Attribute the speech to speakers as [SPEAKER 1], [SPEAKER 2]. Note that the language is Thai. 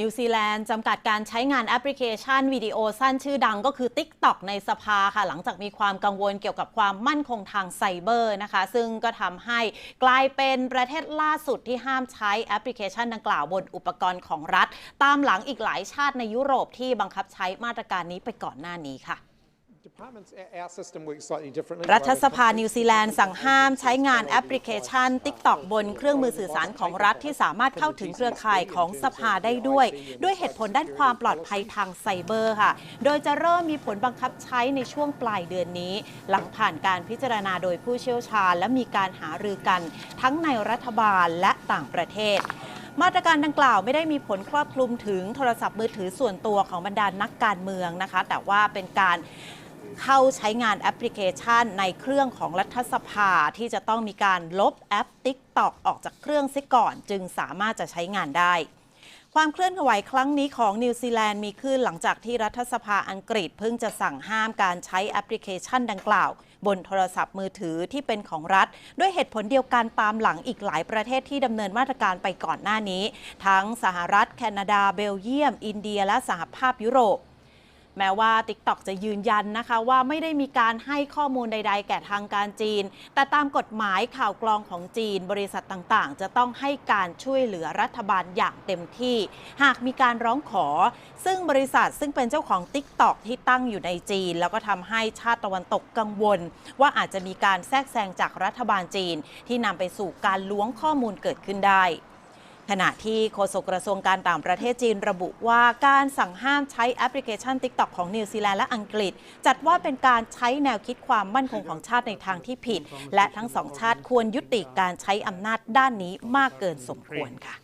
[SPEAKER 1] นิวซีแลนด์จำกัดการใช้งานแอปพลิเคชันวิดีโอสั้นชื่อดังก็คือ TikTok ในสภาค่ะ หลังจากมีความกังวลเกี่ยวกับความมั่นคงทางไซเบอร์นะคะ ซึ่งก็ทำให้กลายเป็นประเทศล่าสุดที่ห้ามใช้แอปพลิเคชันดังกล่าวบนอุปกรณ์ของรัฐ ตามหลังอีกหลายชาติในยุโรปที่บังคับใช้มาตรการนี้ไปก่อนหน้านี้ค่ะ รัฐสภานิวซีแลนด์สั่งห้ามใช้งานแอปพลิเคชัน TikTok บนเครื่องมือสื่อสารของรัฐที่สามารถเข้าถึงเครือข่ายของสภาได้ด้วย ด้วยเหตุผลด้านความปลอดภัยทางไซเบอร์ค่ะ โดยจะเริ่มมีผลบังคับใช้ในช่วงปลายเดือนนี้ หลังผ่านการพิจารณาโดยผู้เชี่ยวชาญ และมีการหารือกัน ทั้งในรัฐบาลและต่างประเทศมาตรการดังกล่าวไม่ได้มีผลครอบคลุมถึงโทรศัพท์มือถือส่วนตัวของบรรดานักการเมืองนะคะ แต่ว่าเป็นการ เข้าใช้งานแอปพลิเคชันในเครื่องของรัฐสภาที่จะต้องมีการลบแอป TikTok ออกจากเครื่องซิก่อน จึงสามารถจะใช้งานได้ความเคลื่อนไหวครั้งนี้ของนิวซีแลนด์มีขึ้นหลังจากที่รัฐสภาอังกฤษเพิ่งจะสั่งห้ามการใช้แอปพลิเคชันดังกล่าว บนโทรศัพท์มือถือที่เป็นของรัฐ ด้วยเหตุผลเดียวกันตามหลังอีกหลายประเทศที่ดำเนินมาตรการไปก่อนหน้านี้ ทั้งสหรัฐ แคนาดา เบลเยียม อินเดีย และสหภาพยุโรป แม้ว่า TikTok จะยืนยันนะคะว่าไม่ได้มีการให้ข้อมูลใด ๆ แก่ทางการจีน แต่ตามกฎหมายข่าวกรองของจีน บริษัทต่างๆ จะต้องให้การช่วยเหลือรัฐบาลอย่างเต็มที่ หากมีการร้องขอ ซึ่งบริษัทซึ่งเป็นเจ้าของ TikTok ที่ตั้งอยู่ในจีน แล้วก็ทำให้ชาติตะวันตกกังวล ว่าอาจจะมีการแทรกแซงจากรัฐบาลจีน ที่นำไปสู่การล้วงข้อมูลเกิดขึ้นได้ ขณะที่โฆษกกระทรวงการต่างประเทศจีนระบุว่าการสั่งห้ามใช้แอปพลิเคชัน TikTok ของนิวซีแลนด์และอังกฤษ จัดว่าเป็นการใช้แนวคิดความมั่นคงของชาติในทางที่ผิด และทั้งสองชาติควรยุติการใช้อำนาจด้านนี้มากเกินสมควรค่ะ